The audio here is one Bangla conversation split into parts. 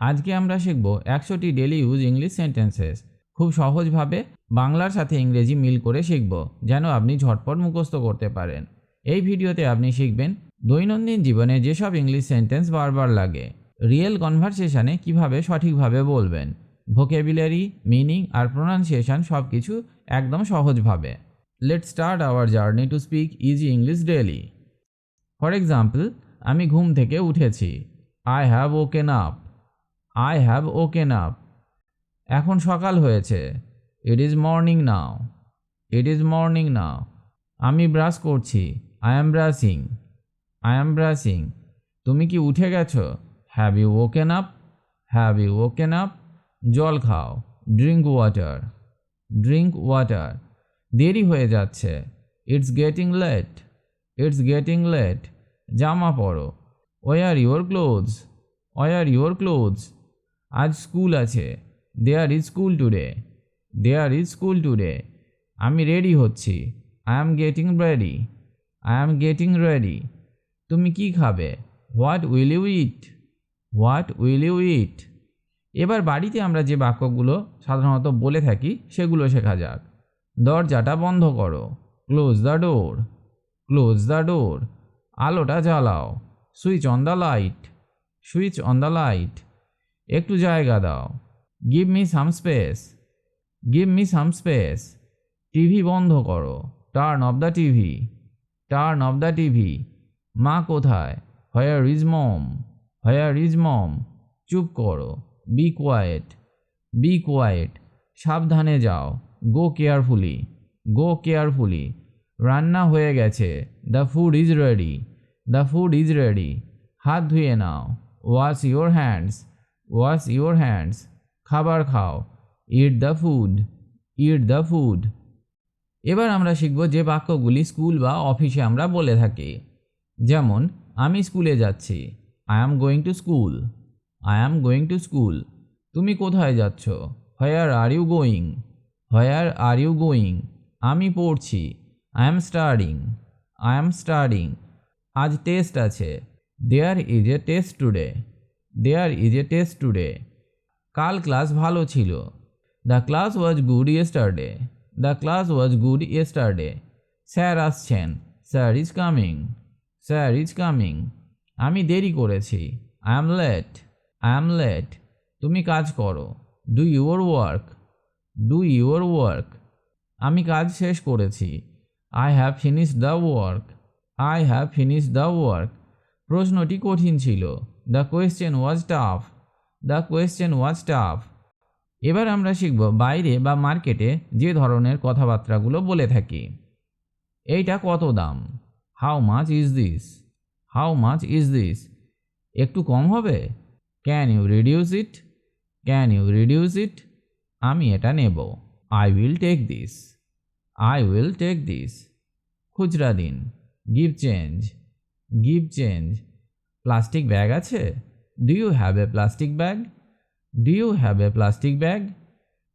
আজকে আমরা শিখব একশোটি ডেলি ইউজ ইংলিশ সেন্টেন্সেস খুব সহজভাবে বাংলার সাথে ইংরেজি মিল করে শিখব, যেন আপনি ঝটপট মুখস্থ করতে পারেন। এই ভিডিওতে আপনি শিখবেন দৈনন্দিন জীবনে যেসব ইংলিশ সেন্টেন্স বারবার লাগে রিয়েল কনভারসেশনে কীভাবে সঠিকভাবে বলবেন ভোকেবুলারি মিনিং আর প্রোনাউন্সিয়েশন সব কিছু একদম সহজভাবে। Let start our journey to speak easy English daily for example আমি ঘুম থেকে উঠেছি। I have woken up I have woken up এখন সকাল হয়েছে। It is morning now it is morning now আমি ব্রাশ করছি। I am brushing I am brushing তুমি কি উঠে গেছো? Have you woken up have you woken up জল খাও। ড্রিঙ্ক ওয়াটার ড্রিঙ্ক ওয়াটার দেরি হয়ে যাচ্ছে। It's getting late it's getting late জামা পরো। Wear your clothes wear your clothes আজ স্কুল আছে। There is school today there is school today আমি রেডি হচ্ছি। I am getting ready I am getting ready তুমি কি খাবে? What will you eat what will you eat এবার বাড়িতে আমরা যে বাক্যগুলো সাধারণত বলে থাকি, সেগুলো শেখা যাক। দরজাটা বন্ধ করো। Close the door close the door আলোটা জ্বালাও। Switch on the light switch on the light একটু জায়গা দাও। Give me some space give me some space TV বন্ধ করো। Turn off the TV. Turn off the TV. মা কোথায়? Where is mom where is mom চুপ করো। বি কোয়াইট বি কোয়াইট সাবধানে যাও। গো কেয়ারফুলি গো কেয়ারফুলি রান্না হয়ে গেছে। The food is ready the food is ready হাত ধুয়ে নাও। Wash your hands wash your hands খাবার খাও. Eat the food eat the food এবার আমরা শিখব যে বাক্যগুলি স্কুল বা অফিসে আমরা বলে থাকি। যেমন, আমি স্কুলে যাচ্ছি। I am going to school I am going to school তুমি কোথায় যাচ্ছ? Where are you going where are you going আমি পড়ছি। I am studying I am studying আজ টেস্ট আছে। There is a test today there is a test today কাল ক্লাস ভালো ছিল। The class was good yesterday the class was good yesterday sir আসছেন। Sir is coming sir is coming আমি দেরি করেছি। I am late I am late তুমি কাজ করো। Do your work do your work আমি কাজ শেষ করেছি। I have finish the work I have finish the work প্রশ্নটি কঠিন ছিল। The question was tough the question was tough এবার আমরা শিখব বাইরে বা মার্কেটে যে ধরনের কথাবার্তাগুলো বলে থাকি। এইটা কত দাম? How much is this how much is this একটু কম হবে? Can you reduce it can you reduce it আমি এটা নেব। I will take this I will take this খুচরা দিন। Give change give change plastic bag আছে? Do you have a plastic bag do you have a plastic bag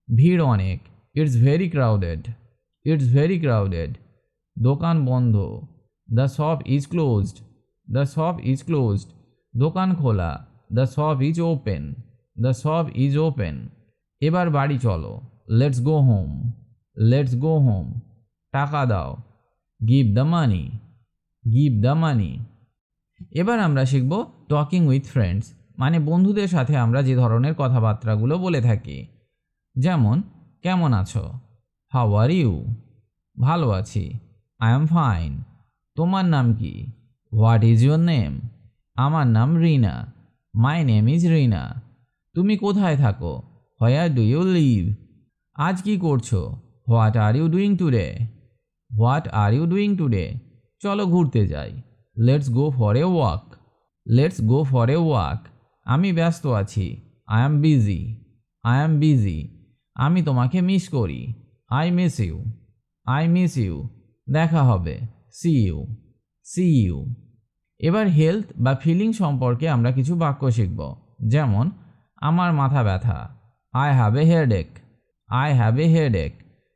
ভিড় অনেক। It's very crowded it's very crowded দোকান বন্ধ। The shop is closed the shop is closed দোকান খোলা। The shop is open the shop is open এবার বাড়ি চলো। Let's go home let's go home টাকা দাও। Give the money give the money এবার আমরা শিখব টকিং উইথ ফ্রেন্ডস মানে বন্ধুদের সাথে আমরা যে ধরনের কথাবার্তাগুলো বলে থাকি। যেমন, কেমন আছো? হাউ আর ইউ ভালো আছি। আই এম ফাইন তোমার নাম কি? হোয়াট ইজ ইউর নেম আমার নাম Rina. My name is Rina. তুমি কোথায় থাকো? হোয়ার ডু ইউ লিভ আজ কি করছ? What are you doing today what are you doing today চলো ঘুরতে যাই। Let's go for a walk let's go for a walk আমি ব্যস্ত আছি। I am busy I am busy আমি তোমাকে মিস করি। I miss you I miss you দেখা হবে। সি ইউ সি ইউ এবার হেলথ বা ফিলিং সম্পর্কে আমরা কিছু বাক্য শিখব। যেমন, আমার মাথা ব্যথা। I have a headache I have a headache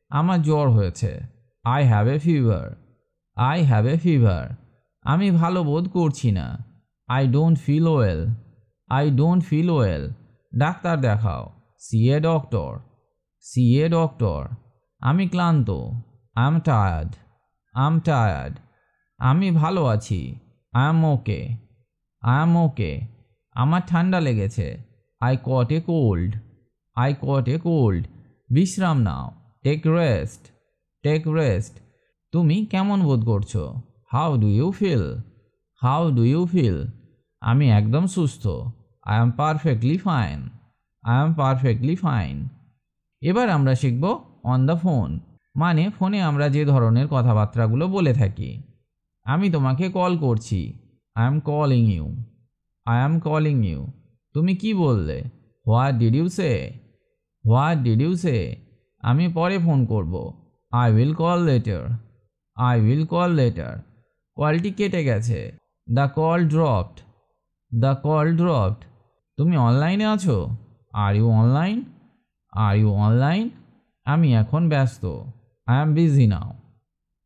আমার জ্বর হয়েছে। I have a fever I have a fever আমি ভালো বোধ করছি না। I don't feel well I don't feel well doctor দেখাও। See a doctor see a doctor আমি ক্লান্ত। I am tired I am tired আমি ভালো আছি। I am okay I am okay আমার ঠান্ডা লেগেছে। I caught a cold I caught a cold বিশ্রাম নাও। টেক রেস্ট টেক রেস্ট তুমি কেমন বোধ করছ? How do you feel how do you feel আমি একদম সুস্থ। I am perfectly fine I am perfectly fine এবার আমরা শিখব অন দ্য ফোন মানে ফোনে আমরা যে ধরনের কথাবার্তাগুলো বলে থাকি। আমি তোমাকে কল করছি। I am calling you I am calling you তুমি কি বললে? What did you say what did you say আমি পরে ফোন করব। I will call later I will call later কলটি কেটে গেছে। The call dropped the call dropped তুমি অনলাইনে আছো? Are you online are you online আমি এখন ব্যস্ত। I am busy now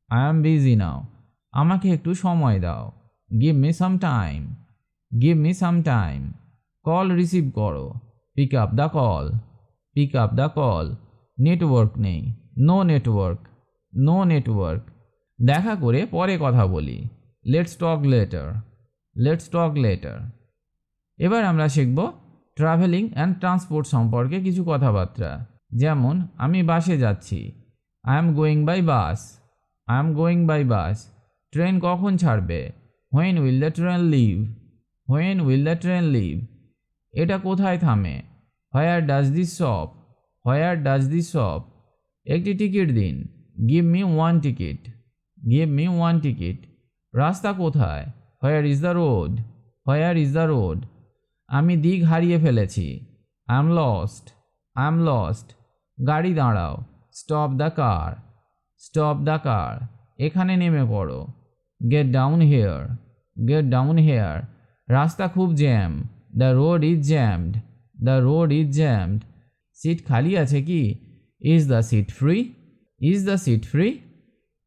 I am busy now আমাকে একটু সময় দাও। Give me some time give me some time call receive করো। Pick up the call pick up the call network নেই। নো নেটওয়ার্ক নো নেটওয়ার্ক দেখা করে পরে কথা বলি। Let's talk later let's talk later এবার আমরা শিখব ট্রাভেলিং অ্যান্ড ট্রান্সপোর্ট সম্পর্কে কিছু কথাবার্তা। যেমন, আমি বাসে যাচ্ছি। I am going by bus I am going by bus train কখন ছাড়বে? When will the train leave when will the train leave এটা কোথায় থামে? Where does this shop where does this shop একটি টিকিট দিন। Give me one ticket give me one ticket রাস্তা কোথায়? Where is the road where is the road আমি দিক হারিয়ে ফেলেছি। I am lost I am lost গাড়ি দাঁড়াও। Stop the car stop the car এখানে নেমে পড়ো। Get down here get down here রাস্তা খুব jam. The road is jammed the road is jammed seat খালি আছে কি? Is the seat free is the seat free